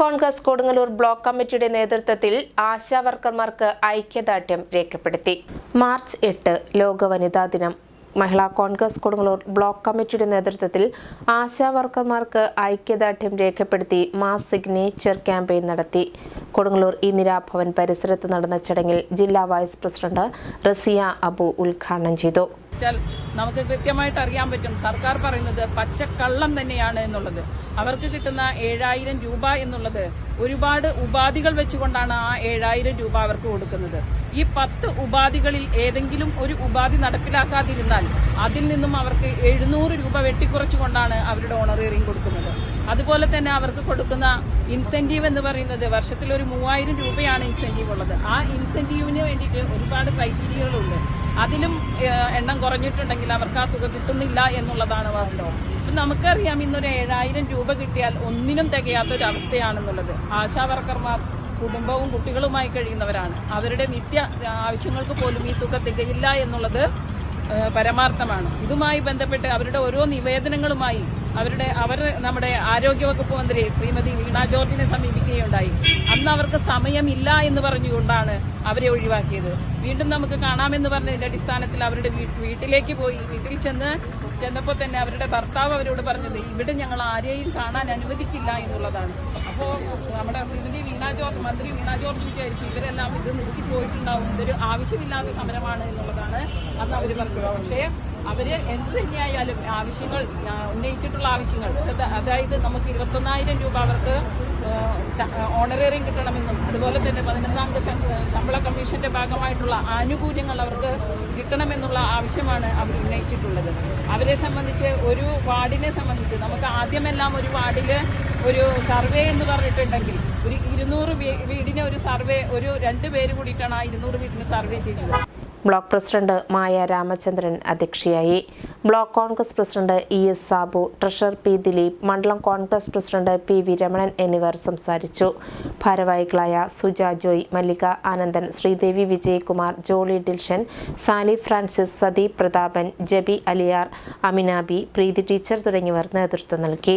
Congress Kodungallur block കമ്മിറ്റിയുടെ നേതൃത്വത്തിൽ ആശാവർക്കർമാർക്ക് ഐക്യദാർഢ്യം രേഖപ്പെടുത്തി. മാർച്ച് എട്ട് ലോക വനിതാ ദിനം. മഹിളാ കോൺഗ്രസ് കൊടുങ്ങല്ലൂർ ബ്ലോക്ക് കമ്മിറ്റിയുടെ നേതൃത്വത്തിൽ ആശാ വർക്കർമാർക്ക് ഐക്യദാർഢ്യം രേഖപ്പെടുത്തി മാസ് സിഗ്നേച്ചർ ക്യാമ്പയിൻ നടത്തി. കൊടുങ്ങല്ലൂർ ഇന്ദിരാഭവൻ പരിസരത്ത് നടന്ന ചടങ്ങിൽ ജില്ലാ വൈസ് പ്രസിഡന്റ് റസിയ അബു ഉദ്ഘാടനം ചെയ്തു. നമുക്ക് കൃത്യമായിട്ട് അറിയാൻ പറ്റും. സർക്കാർ പറയുന്നത് പച്ചക്കള്ളം തന്നെയാണ് എന്നുള്ളത്. അവർക്ക് കിട്ടുന്ന ഏഴായിരം രൂപ എന്നുള്ളത് ഒരുപാട് ഉപാധികൾ വെച്ചുകൊണ്ടാണ് ആ ഏഴായിരം രൂപ അവർക്ക് കൊടുക്കുന്നത്. ഈ പത്ത് ഉപാധികളിൽ ഏതെങ്കിലും ഒരു ഉപാധി നടപ്പിലാക്കാതിരുന്നാൽ അതിൽ നിന്നും അവർക്ക് എഴുന്നൂറ് രൂപ വെട്ടിക്കുറച്ചുകൊണ്ടാണ് അവരുടെ ഓണറേറിയം കൊടുക്കുന്നത്. അതുപോലെ തന്നെ അവർക്ക് കൊടുക്കുന്ന ഇൻസെന്റീവ് എന്ന് പറയുന്നത് വർഷത്തിൽ ഒരു മൂവായിരം രൂപയാണ് ഇൻസെന്റീവ് ഉള്ളത്. ആ ഇൻസെന്റീവിന് വേണ്ടിയിട്ട് ഒരുപാട് ക്രൈറ്റീരിയകളുണ്ട് അതിലും എണ്ണം കുറഞ്ഞിട്ടുണ്ടെങ്കിൽ അവർക്ക് ആ തുക കിട്ടുന്നില്ല എന്നുള്ളതാണ് വാസ്തവം. ഇപ്പം നമുക്കറിയാം ഇന്നൊരു ഏഴായിരം രൂപ കിട്ടിയാൽ ഒന്നിനും തികയാത്തൊരു അവസ്ഥയാണെന്നുള്ളത് ആശാ കുടുംബവും കുട്ടികളുമായി കഴിയുന്നവരാണ്. അവരുടെ നിത്യ ആവശ്യങ്ങൾക്ക് പോലും ഈ തുക തികയില്ല എന്നുള്ളത് പരമാർത്ഥമാണ്. ഇതുമായി ബന്ധപ്പെട്ട് അവരുടെ ഓരോ നിവേദനങ്ങളുമായി അവരുടെ അവർ നമ്മുടെ ആരോഗ്യവകുപ്പ് മന്ത്രി ശ്രീമതി വീണ ജോർജിനെ സമീപിക്കുകയുണ്ടായി. അന്ന് അവർക്ക് സമയമില്ല എന്ന് പറഞ്ഞുകൊണ്ടാണ് അവരെ ഒഴിവാക്കിയത്. വീണ്ടും നമുക്ക് കാണാമെന്ന് പറഞ്ഞതിന്റെ അടിസ്ഥാനത്തിൽ അവരുടെ വീട്ടിലേക്ക് പോയി. വീട്ടിൽ ചെന്ന് ചെന്നപ്പോൾ തന്നെ അവരുടെ ഭർത്താവ് അവരോട് പറഞ്ഞത് ഇവിടെ ഞങ്ങൾ ആരെയും കാണാൻ അനുവദിക്കില്ല എന്നുള്ളതാണ്. അപ്പോൾ നമ്മുടെ ശ്രീമതി വീണ ജോർജ് മന്ത്രി വീണ ജോർജ് വിചാരിച്ചു ഇവരെല്ലാം ഇത് നിർത്തി പോയിട്ടുണ്ടാവും ഇതൊരു ആവശ്യമില്ലാത്ത സമരമാണ് എന്നുള്ളതാണ് അന്ന് അവർ പറഞ്ഞത്. പക്ഷേ അവർ എന്ത് തന്നെയായാലും ആവശ്യങ്ങൾ ഉന്നയിച്ചിട്ടുള്ള ആവശ്യങ്ങൾ. അതായത് നമുക്ക് ഇരുപത്തൊന്നായിരം രൂപ അവർക്ക് ഓണറേറിയം കിട്ടണമെന്നും അതുപോലെ തന്നെ പതിനൊന്നാംഗ ശ- ശമ്പള കമ്മീഷന്റെ ഭാഗമായിട്ടുള്ള ആനുകൂല്യങ്ങൾ അവർക്ക് കിട്ടണമെന്നുള്ള ആവശ്യമാണ് അവർ ഉന്നയിച്ചിട്ടുള്ളത്. അവരെ സംബന്ധിച്ച് ഒരു വാർഡിനെ സംബന്ധിച്ച് നമുക്ക് ആദ്യമെല്ലാം ഒരു വാർഡിൽ ഒരു സർവേ എന്ന് പറഞ്ഞിട്ടുണ്ടെങ്കിൽ ഒരു ഇരുന്നൂറ് വീടിനെ ഒരു സർവേ ഒരു രണ്ട് പേര് കൂടിയിട്ടാണ് ആ ഇരുന്നൂറ് വീടിന് സർവേ ചെയ്തത് ബ്ലോക്ക് പ്രസിഡന്റ് മായ രാമചന്ദ്രൻ അധ്യക്ഷയായി. Block Congress president E S Sabu treasurer P Dileep മണ്ഡലം Congress president P V Ramanan എന്നിവർ സംസാരിച്ചു. ഭാരവാഹികളായ Suja Joy Mallika Anandan Sreedevi Vijayakumar Jolly Dilshan Sally Francis Sathi Prathapan Jabi Aliyar Aminabi Preethi teacher തുടങ്ങിയവർ നേതൃത്വം നൽകി.